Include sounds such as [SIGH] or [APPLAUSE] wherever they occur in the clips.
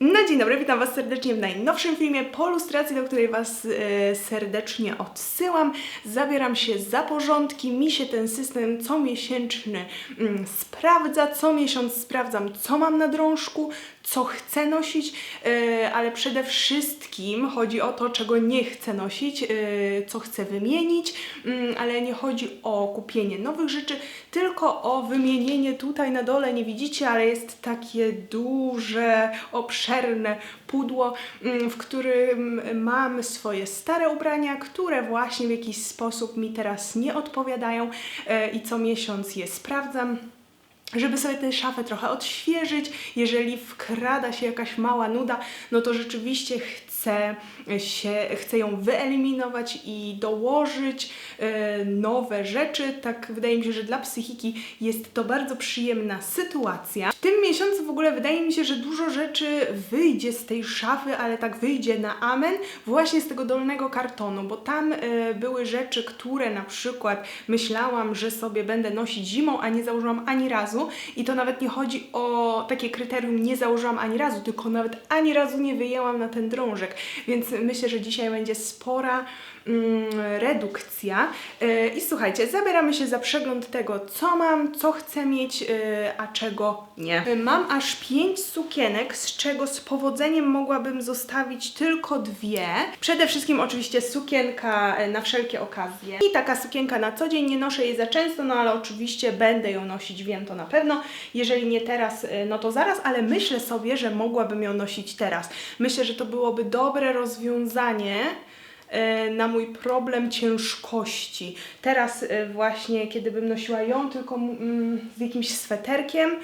No dzień dobry, witam Was serdecznie w najnowszym filmie po lustracji, do której Was e, serdecznie odsyłam. Zabieram się za porządki, mi się ten system comiesięczny mm, sprawdza, co miesiąc sprawdzam, co mam na drążku, co chcę nosić, e, ale przede wszystkim chodzi o to, czego nie chcę nosić, e, co chcę wymienić, mm, ale nie chodzi o kupienie nowych rzeczy, tylko o wymienienie tutaj na dole, nie widzicie, ale jest takie duże, obszerne pudło, mm, w którym mam swoje stare ubrania, które właśnie w jakiś sposób mi teraz nie odpowiadają e, i co miesiąc je sprawdzam żeby sobie tę szafę trochę odświeżyć. Jeżeli wkrada się jakaś mała nuda, no to rzeczywiście chcę, się, chcę ją wyeliminować i dołożyć e, nowe rzeczy. Tak wydaje mi się, że dla psychiki jest to bardzo przyjemna sytuacja. W tym miesiącu w ogóle wydaje mi się, że dużo rzeczy wyjdzie z tej szafy, ale tak wyjdzie na amen właśnie z tego dolnego kartonu, bo tam e, były rzeczy, które na przykład myślałam, że sobie będę nosić zimą, a nie założyłam ani razu i to nawet nie chodzi o takie kryterium nie założyłam ani razu, tylko nawet ani razu nie wyjęłam na ten drążek, więc myślę, że dzisiaj będzie spora redukcja. Yy, I słuchajcie, zabieramy się za przegląd tego, co mam, co chcę mieć, yy, a czego nie. Yy, Mam aż pięć sukienek, z czego z powodzeniem mogłabym zostawić tylko dwie. Przede wszystkim oczywiście sukienka na wszelkie okazje i taka sukienka na co dzień. Nie noszę jej za często, no ale oczywiście będę ją nosić, wiem to na pewno. Jeżeli nie teraz, no to zaraz, ale myślę sobie, że mogłabym ją nosić teraz. Myślę, że to byłoby dobre rozwiązanie e, na mój problem ciężkości. Teraz e, właśnie, kiedy bym nosiła ją tylko mm, z jakimś sweterkiem, e,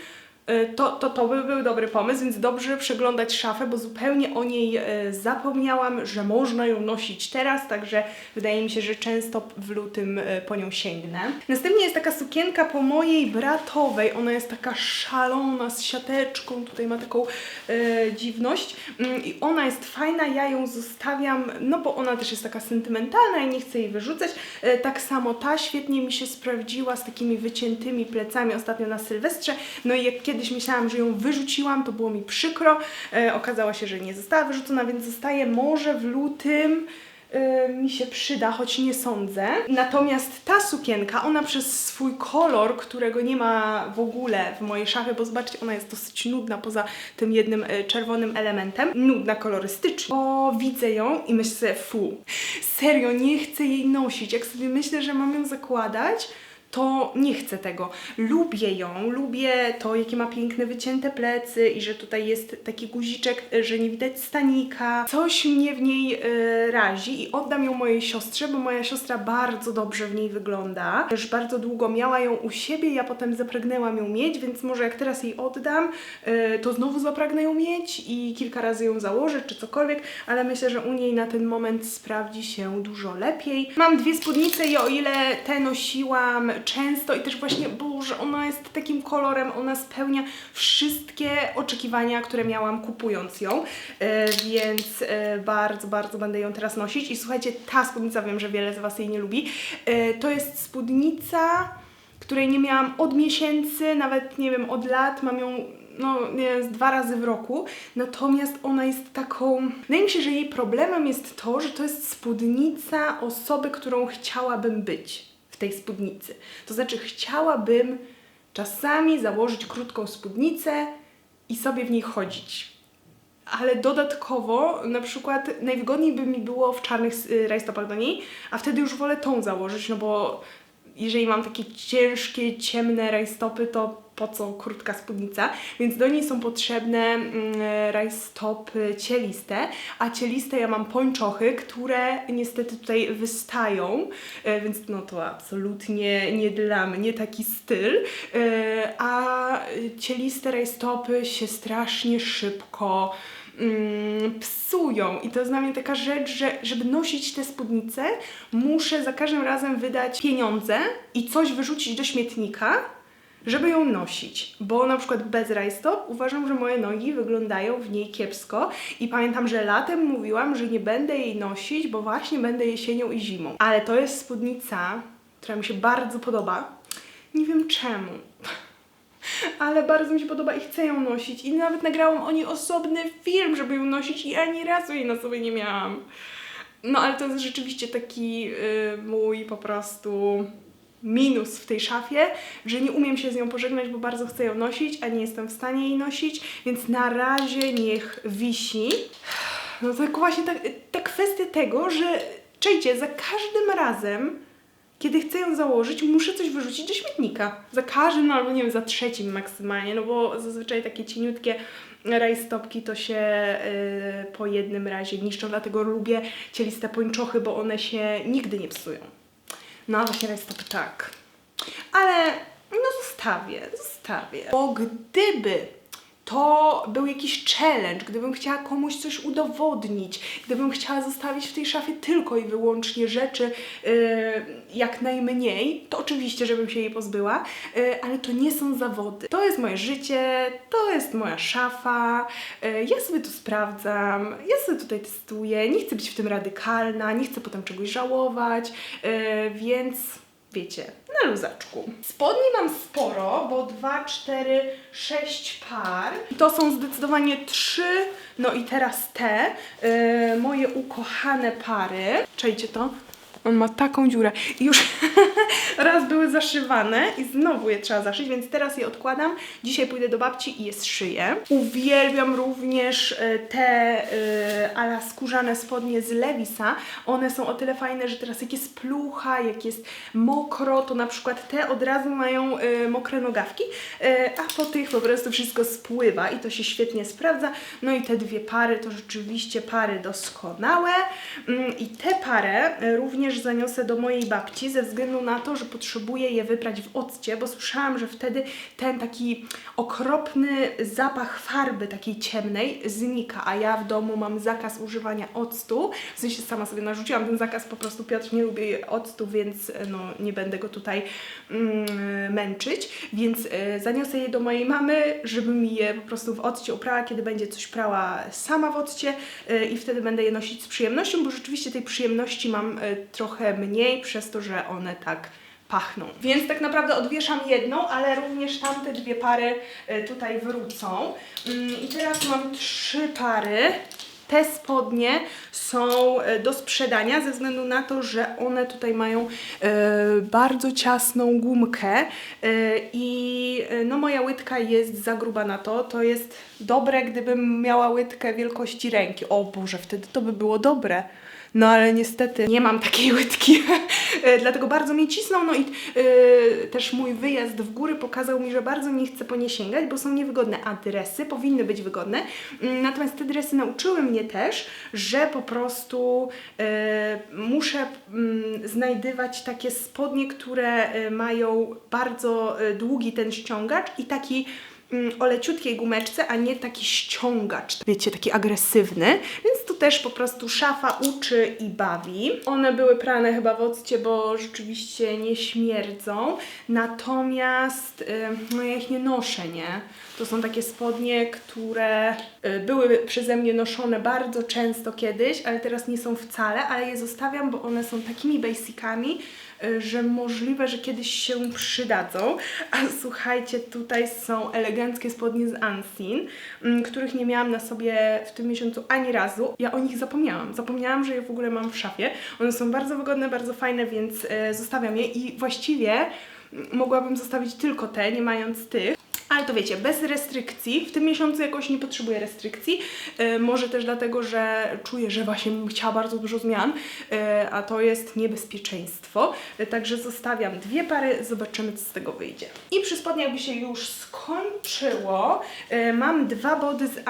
to, to, to by był dobry pomysł, więc dobrze przeglądać szafę, bo zupełnie o niej e, zapomniałam, że można ją nosić teraz, także wydaje mi się, że często w lutym e, po nią sięgnę. Następnie jest taka sukienka po mojej bratowej, ona jest taka szalona, z siateczką, tutaj ma taką e, dziwność Mm, i ona jest fajna, ja ją zostawiam, no bo ona też jest taka sentymentalna i nie chcę jej wyrzucać. E, tak samo ta świetnie mi się sprawdziła z takimi wyciętymi plecami ostatnio na Sylwestrze, no i jak kiedyś myślałam, że ją wyrzuciłam, to było mi przykro, e, okazało się, że nie została wyrzucona, więc zostaje może w lutym y, mi się przyda, choć nie sądzę. Natomiast ta sukienka, ona przez swój kolor, którego nie ma w ogóle w mojej szafie, bo zobaczcie, ona jest dosyć nudna poza tym jednym y, czerwonym elementem. Nudna kolorystycznie. O, widzę ją i myślę fu, serio, nie chcę jej nosić. Jak sobie myślę, że mam ją zakładać, to nie chcę tego. Lubię ją, lubię to, jakie ma piękne wycięte plecy i że tutaj jest taki guziczek, y, że nie widać stanika. Coś mnie w niej y, razi i oddam ją mojej siostrze, bo moja siostra bardzo dobrze w niej wygląda. Już bardzo długo miała ją u siebie, ja potem zapragnęłam ją mieć, więc może jak teraz jej oddam, y, to znowu zapragnę ją mieć i kilka razy ją założę, czy cokolwiek, ale myślę, że u niej na ten moment sprawdzi się dużo lepiej. Mam dwie spódnice i o ile te nosiłam często i też właśnie, boże, ona jest takim kolorem, ona spełnia wszystkie oczekiwania, które miałam kupując ją, e, więc e, bardzo, bardzo będę ją teraz nosić. I słuchajcie, ta spódnica, wiem, że wiele z Was jej nie lubi, e, to jest spódnica, której nie miałam od miesięcy, nawet nie wiem, od lat, mam ją no z dwa razy w roku, natomiast ona jest taką, wydaje mi się, że jej problemem jest to, że to jest spódnica osoby, którą chciałabym być w tej spódnicy. To znaczy chciałabym czasami założyć krótką spódnicę i sobie w niej chodzić. Ale dodatkowo, na przykład, najwygodniej by mi było w czarnych y, rajstopach do niej, a wtedy już wolę tą założyć, no bo jeżeli mam takie ciężkie, ciemne rajstopy, to po co krótka spódnica, więc do niej są potrzebne mm, rajstopy cieliste, a cieliste ja mam pończochy, które niestety tutaj wystają, e, więc no to absolutnie nie dla mnie taki styl, e, a cieliste rajstopy się strasznie szybko mm, psują. I to jest dla mnie taka rzecz, że żeby nosić te spódnice, muszę za każdym razem wydać pieniądze i coś wyrzucić do śmietnika, żeby ją nosić. Bo na przykład bez rajstop uważam, że moje nogi wyglądają w niej kiepsko i pamiętam, że latem mówiłam, że nie będę jej nosić, bo właśnie będę jesienią i zimą. Ale to jest spódnica, która mi się bardzo podoba. Nie wiem czemu. [LAUGHS] ale bardzo mi się podoba i chcę ją nosić. I nawet nagrałam o niej osobny film, żeby ją nosić i ani razu jej na sobie nie miałam. No ale to jest rzeczywiście taki y, mój po prostu minus w tej szafie, że nie umiem się z nią pożegnać, bo bardzo chcę ją nosić, a nie jestem w stanie jej nosić, więc na razie niech wisi. No to właśnie ta, ta kwestia tego, że czejcie, za każdym razem, kiedy chcę ją założyć, muszę coś wyrzucić do śmietnika. Za każdym, no albo nie wiem, za trzecim maksymalnie, no bo zazwyczaj takie cieniutkie rajstopki to się y, po jednym razie niszczą, dlatego lubię cieliste pończochy, bo one się nigdy nie psują. No właśnie rajstopy tak. Ale no zostawię, zostawię. Bo gdyby to był jakiś challenge, gdybym chciała komuś coś udowodnić, gdybym chciała zostawić w tej szafie tylko i wyłącznie rzeczy yy, jak najmniej, to oczywiście, żebym się jej pozbyła, yy, ale to nie są zawody. To jest moje życie, to jest moja szafa, yy, ja sobie tu sprawdzam, ja sobie tutaj testuję, nie chcę być w tym radykalna, nie chcę potem czegoś żałować, yy, więc wiecie, na luzaczku. Spodni mam sporo, bo 2, 4, 6 par. To są zdecydowanie trzy, no i teraz te, yy, moje ukochane pary. Czejcie to? On ma taką dziurę. I już [LAUGHS] raz były zaszywane i znowu je trzeba zaszyć, więc teraz je odkładam. Dzisiaj pójdę do babci i je zszyję. Uwielbiam również e, te e, ala skórzane spodnie z Levisa. One są o tyle fajne, że teraz jak jest plucha, jak jest mokro, to na przykład te od razu mają e, mokre nogawki, a po tych po prostu wszystko spływa i to się świetnie sprawdza. No i te dwie pary to rzeczywiście pary doskonałe. Mm, I tę parę e, również zaniosę do mojej babci ze względu na to, że potrzebuję je wyprać w occie, bo słyszałam, że wtedy ten taki okropny zapach farby takiej ciemnej znika, a ja w domu mam zakaz używania octu. W sensie sama sobie narzuciłam ten zakaz, po prostu Piotr nie lubi octu, więc e, no, nie będę go tutaj mm, męczyć, więc e, zaniosę je do mojej mamy, żeby mi je po prostu w occie uprała, kiedy będzie coś prała sama w occie e, i wtedy będę je nosić z przyjemnością, bo rzeczywiście tej przyjemności mam e, trochę mniej przez to, że one tak pachną. Więc tak naprawdę odwieszam jedną, ale również tamte dwie pary e, tutaj wrócą. Mm, I teraz mam trzy pary. Te spodnie są e, do sprzedania ze względu na to, że one tutaj mają e, bardzo ciasną gumkę i no moja łydka jest za gruba na to. To jest dobre, gdybym miała łydkę wielkości ręki. O Boże, wtedy to by było dobre. No ale niestety nie mam takiej [LAUGHS] łydki, E, dlatego bardzo mnie cisną. No i e, też mój wyjazd w góry pokazał mi, że bardzo nie chcę po nie sięgać, bo są niewygodne, a dresy powinny być wygodne. Mm, Natomiast te dresy nauczyły mnie też, że po prostu e, muszę mm, znajdywać takie spodnie, które mają bardzo długi ten ściągacz i taki o leciutkiej gumeczce, a nie taki ściągacz, wiecie, taki agresywny, więc tu też po prostu szafa uczy i bawi. One były prane chyba w occie, bo rzeczywiście nie śmierdzą, natomiast y, no ja ich nie noszę, nie? To są takie spodnie, które y, były przeze mnie noszone bardzo często kiedyś, ale teraz nie są wcale, ale je zostawiam, bo one są takimi basicami, y, że możliwe, że kiedyś się przydadzą. A słuchajcie, tutaj są eleganckie spodnie z Ansin, mm, których nie miałam na sobie w tym miesiącu ani razu. Ja o nich zapomniałam. Zapomniałam, że je w ogóle mam w szafie. One są bardzo wygodne, bardzo fajne, więc e, zostawiam je i właściwie mm, mogłabym zostawić tylko te, nie mając tych. Ale to wiecie, bez restrykcji. W tym miesiącu jakoś nie potrzebuję restrykcji. E, może też dlatego, że czuję, że właśnie bym chciała bardzo dużo zmian, e, a to jest niebezpieczeństwo. E, także zostawiam dwie pary, zobaczymy co z tego wyjdzie. I przy spodniach by się już skończyło. Mam dwa body z.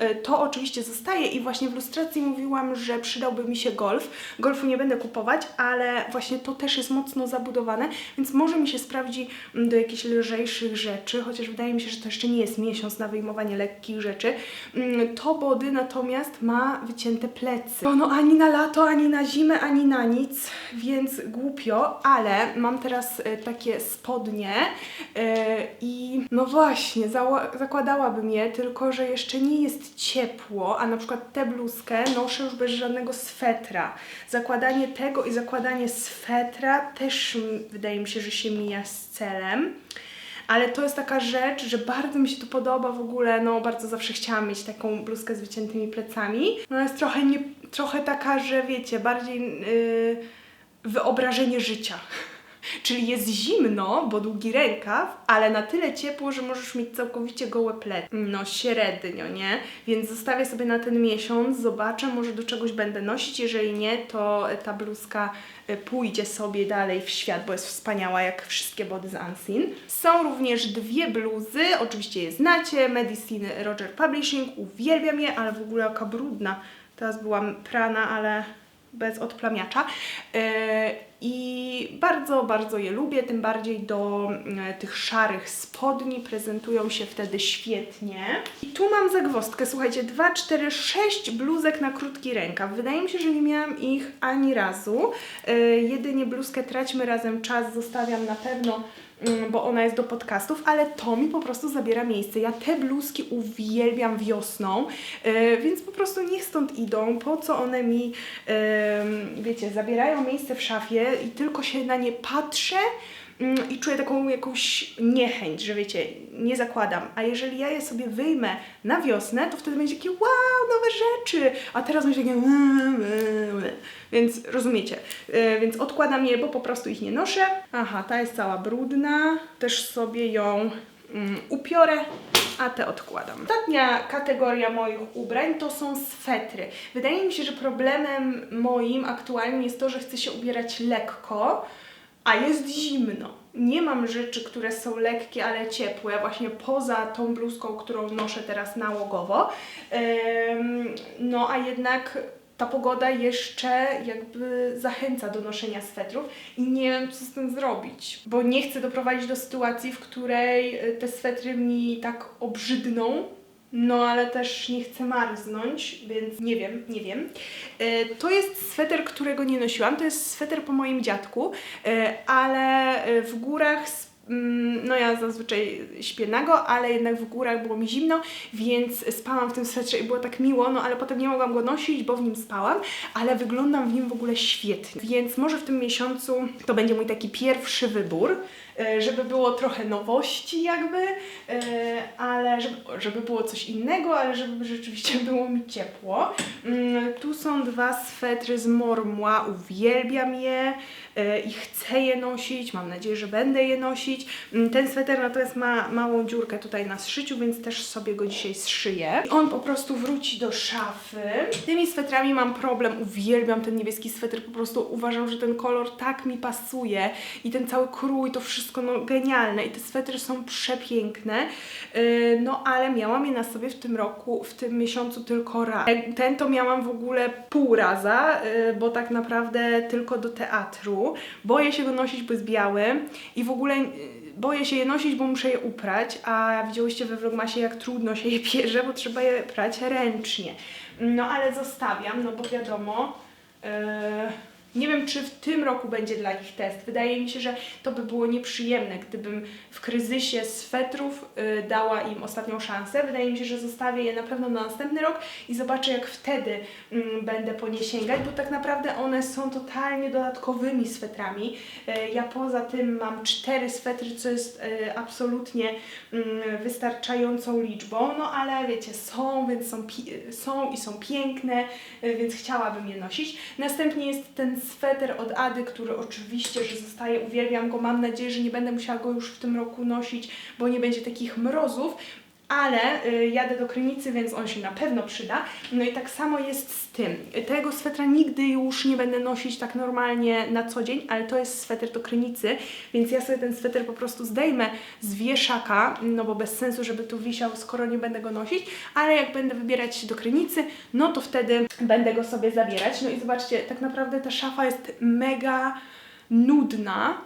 E, to oczywiście zostaje i właśnie w lustracji mówiłam, że przydałby mi się golf. Golfu nie będę kupować, ale właśnie to też jest mocno zabudowane, więc może mi się sprawdzi mm, do jakichś lżejszych rzeczy, chociaż wydaje mi się, że to jeszcze nie jest miesiąc na wyjmowanie lekkich rzeczy. Mm, To body natomiast ma wycięte plecy. No, no ani na lato, ani na zimę, ani na nic, więc głupio, ale mam teraz e, takie spodnie e, i no właśnie, zakładałabym je, tylko że jeszcze nie jest ciepło, a na przykład tę bluzkę noszę już bez żadnego swetra. Zakładanie tego i zakładanie swetra też mm, wydaje mi się, że się mija z celem. Ale to jest taka rzecz, że bardzo mi się to podoba w ogóle, no bardzo zawsze chciałam mieć taką bluzkę z wyciętymi plecami. No jest trochę, nie, trochę taka, że wiecie, bardziej yy, wyobrażenie życia. Czyli jest zimno, bo długi rękaw, ale na tyle ciepło, że możesz mieć całkowicie gołe plecy. No średnio, nie? Więc zostawię sobie na ten miesiąc, zobaczę, może do czegoś będę nosić. Jeżeli nie, to ta bluzka y, pójdzie sobie dalej w świat, bo jest wspaniała jak wszystkie body z Unseen. Są również dwie bluzy, oczywiście je znacie, Medicine Roger Publishing, uwielbiam je, ale w ogóle jaka brudna. Teraz byłam prana, ale bez odplamiacza. Yy, I bardzo, bardzo je lubię, tym bardziej do yy, tych szarych spodni, prezentują się wtedy świetnie. I tu mam zagwozdkę, słuchajcie, 2, 4, 6 bluzek na krótki rękaw. Wydaje mi się, że nie miałam ich ani razu. Yy, jedynie bluzkę Traćmy Razem Czas zostawiam na pewno bo ona jest do podcastów, ale to mi po prostu zabiera miejsce. Ja te bluzki uwielbiam wiosną, yy, więc po prostu niech stąd idą. Po co one mi, wiecie, zabierają miejsce w szafie i tylko się na nie patrzę mm, i czuję taką jakąś niechęć, że wiecie, nie zakładam. A jeżeli ja je sobie wyjmę na wiosnę, to wtedy będzie takie wow, nowe rzeczy, a teraz będzie takie więc rozumiecie. Yy, więc odkładam je, bo po prostu ich nie noszę. Aha, ta jest cała brudna. Też sobie ją mm, upiorę, a te odkładam. Ostatnia kategoria moich ubrań to są swetry. Wydaje mi się, że problemem moim aktualnie jest to, że chcę się ubierać lekko, a jest zimno. Nie mam rzeczy, które są lekkie, ale ciepłe, właśnie poza tą bluzką, którą noszę teraz nałogowo. No a jednak ta pogoda jeszcze jakby zachęca do noszenia swetrów i nie wiem, co z tym zrobić, bo nie chcę doprowadzić do sytuacji, w której y, te swetry mi tak obrzydną, no ale też nie chcę marznąć, więc nie wiem, nie wiem. Y, To jest sweter, którego nie nosiłam, to jest sweter po moim dziadku, y, ale y, w górach mm, no ja zazwyczaj śpię nago, ale jednak w górach było mi zimno, więc spałam w tym swetrze i było tak miło, no ale potem nie mogłam go nosić, bo w nim spałam, ale wyglądam w nim w ogóle świetnie. Więc może w tym miesiącu to będzie mój taki pierwszy wybór, e, żeby było trochę nowości jakby, e, ale żeby, żeby było coś innego, ale żeby [LAUGHS] rzeczywiście było mi ciepło. Mm, Tu są dwa swetry z Mormła, uwielbiam je e, i chcę je nosić, mam nadzieję, że będę je nosić. Mm, Ten sweter natomiast ma małą dziurkę tutaj na zszyciu, więc też sobie go dzisiaj zszyję. On po prostu wróci do szafy. Z tymi swetrami mam problem, uwielbiam ten niebieski sweter, po prostu uważam, że ten kolor tak mi pasuje i ten cały krój, to wszystko no genialne i te swetry są przepiękne, Yy, no ale miałam je na sobie w tym roku, w tym miesiącu tylko raz. Ten to miałam w ogóle pół raza, bo tak naprawdę tylko do teatru. Boję się go nosić, bo jest biały i w ogóle yy, boję się je nosić, bo muszę je uprać, a widziałyście we Vlogmasie jak trudno się je pierze, bo trzeba je prać ręcznie. No ale zostawiam, no bo wiadomo, yy, nie wiem, czy w tym roku będzie dla nich test. Wydaje mi się, że to by było nieprzyjemne, gdybym w kryzysie swetrów y, dała im ostatnią szansę. Wydaje mi się, że zostawię je na pewno na następny rok i zobaczę, jak wtedy mm, będę po nie sięgać, bo tak naprawdę one są totalnie dodatkowymi swetrami. Y, ja poza tym mam cztery swetry, co jest y, absolutnie mm, wystarczającą liczbą, no ale wiecie, są, więc są, są i są piękne, y, więc chciałabym je nosić. Następnie jest ten sweter od Ady, który oczywiście, że zostaje, uwielbiam go, mam nadzieję, że nie będę musiała go już w tym roku nosić, bo nie będzie takich mrozów, ale y, jadę do Krynicy, więc on się na pewno przyda. No i tak samo jest z tym. Tego swetra nigdy już nie będę nosić tak normalnie na co dzień, ale to jest sweter do Krynicy, więc ja sobie ten sweter po prostu zdejmę z wieszaka, no bo bez sensu, żeby tu wisiał, skoro nie będę go nosić, ale jak będę wybierać się do Krynicy, no to wtedy będę go sobie zabierać. No i zobaczcie, tak naprawdę ta szafa jest mega nudna,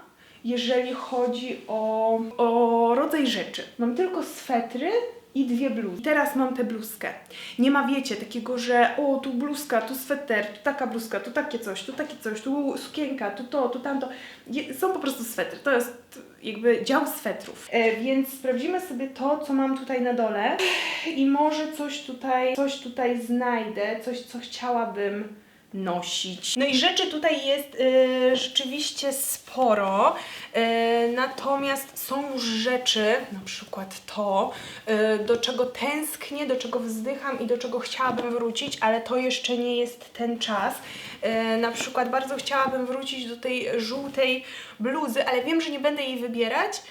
jeżeli chodzi o, o rodzaj rzeczy. Mam tylko swetry i dwie bluzki. Teraz mam tę bluzkę. Nie ma, wiecie, takiego, że o, tu bluzka, tu sweter, tu taka bluzka, tu takie coś, tu takie coś, tu sukienka, tu to, tu tamto. Je, są po prostu swetry. To jest jakby dział swetrów. E, więc sprawdzimy sobie to, co mam tutaj na dole i może coś tutaj, coś tutaj znajdę, coś, co chciałabym nosić. No i rzeczy tutaj jest y, rzeczywiście sporo, y, natomiast są już rzeczy, na przykład to, y, do czego tęsknię, do czego wzdycham i do czego chciałabym wrócić, ale to jeszcze nie jest ten czas. Y, na przykład bardzo chciałabym wrócić do tej żółtej bluzy, ale wiem, że nie będę jej wybierać,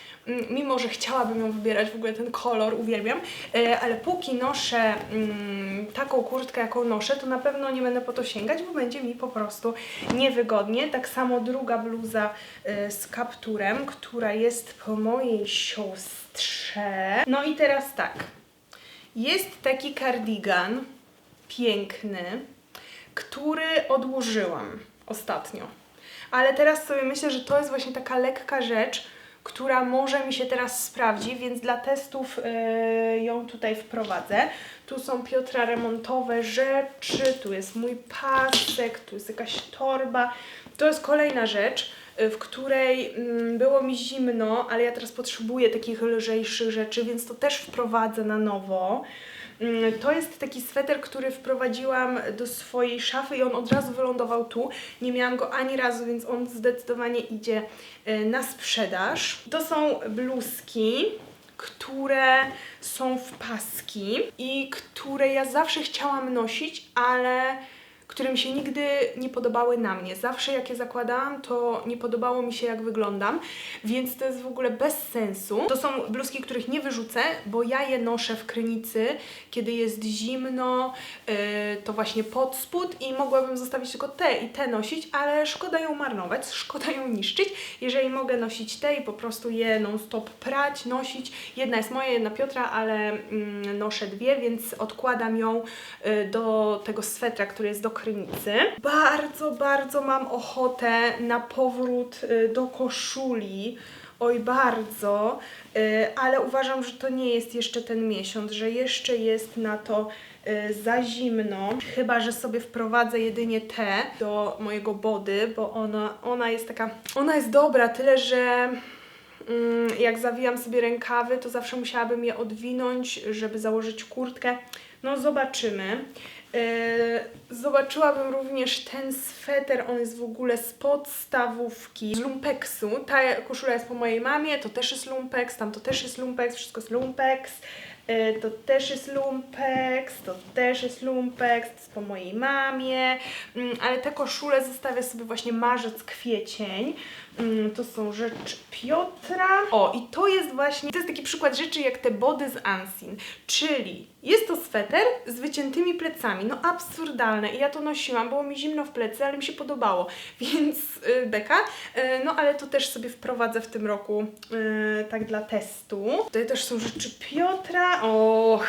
mimo że chciałabym ją wybierać, w ogóle ten kolor uwielbiam, e, ale póki noszę mm, taką kurtkę, jaką noszę, to na pewno nie będę po to sięgać, bo będzie mi po prostu niewygodnie. Tak samo druga bluza e, z kapturem, która jest po mojej siostrze. No i teraz tak, jest taki kardigan piękny, który odłożyłam ostatnio. Ale teraz sobie myślę, że to jest właśnie taka lekka rzecz, która może mi się teraz sprawdzi, więc dla testów yy, ją tutaj wprowadzę. Tu są Piotra remontowe rzeczy, tu jest mój pasek, tu jest jakaś torba. To jest kolejna rzecz, y, w której mm, było mi zimno, ale ja teraz potrzebuję takich lżejszych rzeczy, więc to też wprowadzę na nowo. Mm, To jest taki sweter, który wprowadziłam do swojej szafy i on od razu wylądował tu. Nie miałam go ani razu, więc on zdecydowanie idzie y, na sprzedaż. To są bluzki, które są w paski i które ja zawsze chciałam nosić, ale które mi się nigdy nie podobały na mnie. Zawsze jak je zakładałam, to nie podobało mi się jak wyglądam, więc to jest w ogóle bez sensu. To są bluzki, których nie wyrzucę, bo ja je noszę w krynicy, kiedy jest zimno, yy, to właśnie pod spód i mogłabym zostawić tylko te i te nosić, ale szkoda ją marnować, [LAUGHS] szkoda ją niszczyć. Jeżeli mogę nosić te i po prostu je non-stop prać, nosić. Jedna jest moja, jedna Piotra, ale mm, noszę dwie, więc odkładam ją y, do tego swetra, który jest do krynicy. Bardzo, bardzo mam ochotę na powrót y, do koszuli. Oj, bardzo, y, ale uważam, że to nie jest jeszcze ten miesiąc, że jeszcze jest na to y, za zimno. Chyba, że sobie wprowadzę jedynie tę do mojego body, bo ona, ona jest taka, ona jest dobra, tyle że mm, jak zawijam sobie rękawy, to zawsze musiałabym je odwinąć, żeby założyć kurtkę. No zobaczymy. Yy, zobaczyłabym również ten sweter, on jest w ogóle z podstawówki, z lumpeksu. Ta koszula jest po mojej mamie, to też jest lumpex, tam to też jest lumpex, wszystko jest lumpex. Yy, to też jest lumpex, to też jest lumpex, to jest po mojej mamie, Mm, ale te koszule zostawię sobie właśnie marzec, kwiecień. Mm, To są rzeczy Piotra. O, i to jest właśnie, to jest taki przykład rzeczy jak te body z Ansin, czyli jest to sweter z wyciętymi plecami, no absurdalne. I ja to nosiłam, było mi zimno w plecy, ale mi się podobało, [LAUGHS] więc y, beka, y, no ale to też sobie wprowadzę w tym roku, y, tak dla testu. Tutaj też są rzeczy Piotra, och,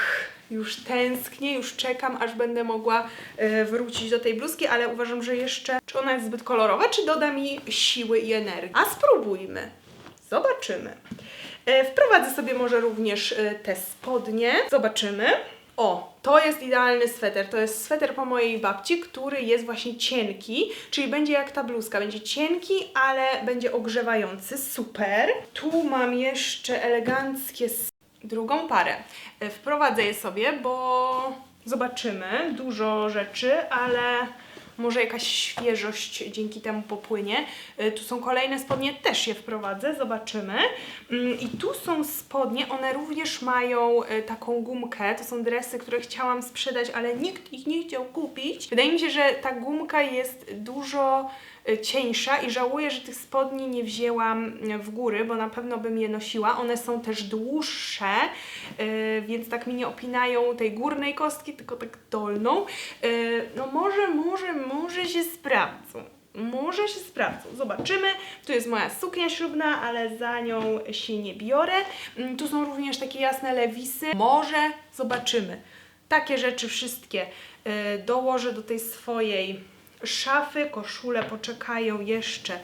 już tęsknię, już czekam, aż będę mogła e, wrócić do tej bluzki, ale uważam, że jeszcze, czy ona jest zbyt kolorowa, czy doda mi siły i energii. A spróbujmy. Zobaczymy. E, wprowadzę sobie może również e, te spodnie. Zobaczymy. O, to jest idealny sweter. To jest sweter po mojej babci, który jest właśnie cienki, czyli będzie jak ta bluzka. Będzie cienki, ale będzie ogrzewający. Super. Tu mam jeszcze eleganckie drugą parę. E, Wprowadzę je sobie, bo zobaczymy. Dużo rzeczy, ale może jakaś świeżość dzięki temu popłynie. E, Tu są kolejne spodnie, też je wprowadzę, zobaczymy. Mm, I tu są spodnie, one również mają e, taką gumkę. To są dresy, które chciałam sprzedać, ale nikt ich nie chciał kupić. Wydaje mi się, że ta gumka jest dużo cieńsza i żałuję, że tych spodni nie wzięłam e, w góry, bo na pewno bym je nosiła. One są też dłuższe, e, więc tak mi nie opinają tej górnej kostki, tylko tak dolną. No może, może, może się sprawdzą. Może się sprawdzą. Zobaczymy. Tu jest moja suknia ślubna, ale za nią się nie biorę. Mm, Tu są również takie jasne lewisy. Może zobaczymy. Takie rzeczy wszystkie dołożę do tej swojej szafy. Koszule poczekają jeszcze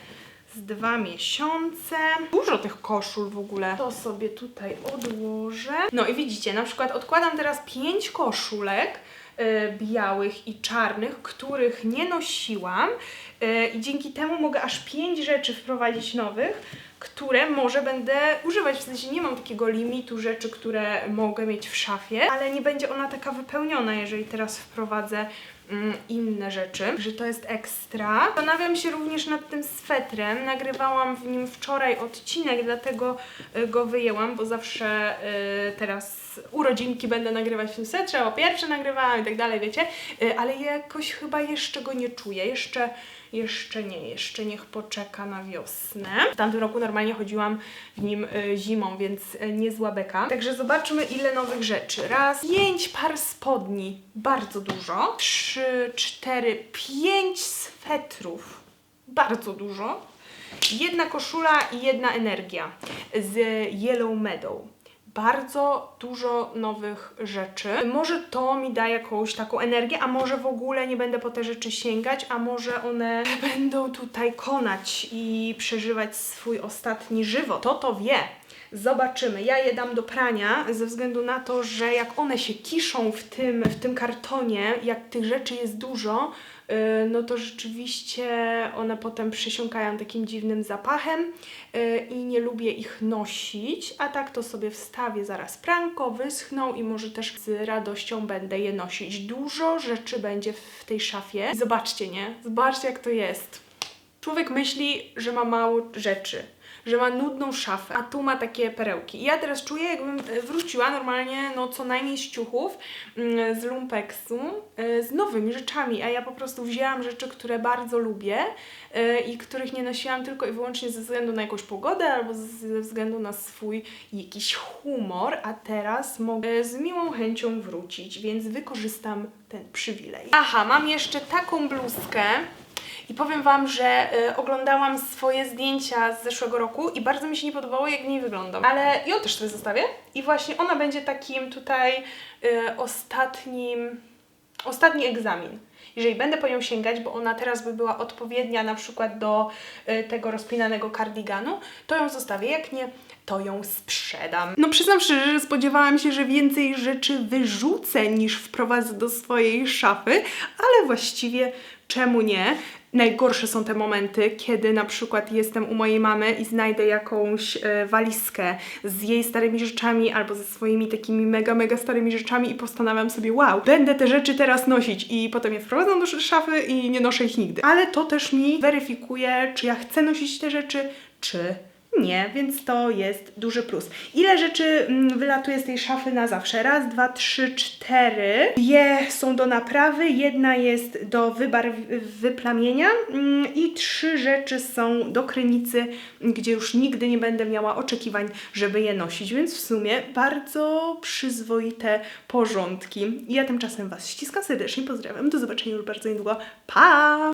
z dwa miesiące. Dużo tych koszul w ogóle. To sobie tutaj odłożę. No i widzicie, na przykład odkładam teraz pięć koszulek e, białych i czarnych, których nie nosiłam e, i dzięki temu mogę aż pięć rzeczy wprowadzić nowych, które może będę używać. W sensie nie mam takiego limitu rzeczy, które mogę mieć w szafie, ale nie będzie ona taka wypełniona, jeżeli teraz wprowadzę inne rzeczy, że to jest ekstra. Zastanawiam się również nad tym swetrem. Nagrywałam w nim wczoraj odcinek, dlatego y, go wyjęłam, bo zawsze y, teraz urodzinki będę nagrywać w tym swetrze, o pierwsze nagrywałam i tak dalej, wiecie, Y, ale jakoś chyba jeszcze go nie czuję. Jeszcze jeszcze nie, jeszcze niech poczeka na wiosnę. W tamtym roku normalnie chodziłam w nim y, zimą, więc y, niezła beka. Także zobaczmy ile nowych rzeczy. Raz, pięć par spodni, bardzo dużo. Trzy, cztery, pięć swetrów, bardzo dużo. Jedna koszula i jedna energia z Yellow Meadow bardzo dużo nowych rzeczy. Może to mi da jakąś taką energię, a może w ogóle nie będę po te rzeczy sięgać, a może one [LAUGHS] będą tutaj konać i przeżywać swój ostatni żywot. To to wie. Zobaczymy. Ja je dam do prania ze względu na to, że jak one się kiszą w tym, w tym kartonie, jak tych rzeczy jest dużo, no to rzeczywiście one potem przysiąkają takim dziwnym zapachem yy, i nie lubię ich nosić, a tak to sobie wstawię zaraz pranko, wyschną i może też z radością będę je nosić. Dużo rzeczy będzie w tej szafie. Zobaczcie, nie? Zobaczcie jak to jest. Człowiek myśli, że ma mało rzeczy, że ma nudną szafę, a tu ma takie perełki. I ja teraz czuję, jakbym e, wróciła normalnie, no co najmniej z ciuchów, mm, z lumpeksu, e, z nowymi rzeczami, a ja po prostu wzięłam rzeczy, które bardzo lubię e, i których nie nosiłam tylko i wyłącznie ze względu na jakąś pogodę albo ze względu na swój jakiś humor, a teraz mogę z miłą chęcią wrócić, więc wykorzystam ten przywilej. Aha, mam jeszcze taką bluzkę, i powiem Wam, że y, oglądałam swoje zdjęcia z zeszłego roku i bardzo mi się nie podobało, jak w niej wyglądam. Ale ją też sobie zostawię. I właśnie ona będzie takim tutaj y, ostatnim, ostatni egzamin. Jeżeli będę po nią sięgać, bo ona teraz by była odpowiednia na przykład do y, tego rozpinanego kardiganu, to ją zostawię. Jak nie, to ją sprzedam. No przyznam szczerze, że spodziewałam się, że więcej rzeczy wyrzucę niż wprowadzę do swojej szafy, ale właściwie czemu nie? Najgorsze są te momenty, kiedy na przykład jestem u mojej mamy i znajdę jakąś e, walizkę z jej starymi rzeczami albo ze swoimi takimi mega, mega starymi rzeczami i postanawiam sobie, wow, będę te rzeczy teraz nosić i potem je wprowadzam do szafy i nie noszę ich nigdy. Ale to też mi weryfikuje, czy ja chcę nosić te rzeczy, czy nie, więc to jest duży plus. Ile rzeczy mm, wylatuje z tej szafy na zawsze? Raz, dwa, trzy, cztery. Dwie są do naprawy, jedna jest do wyplamienia mm, i trzy rzeczy są do krynicy, gdzie już nigdy nie będę miała oczekiwań, żeby je nosić, więc w sumie bardzo przyzwoite porządki. Ja tymczasem Was ściskam serdecznie, pozdrawiam, do zobaczenia już bardzo niedługo. Pa!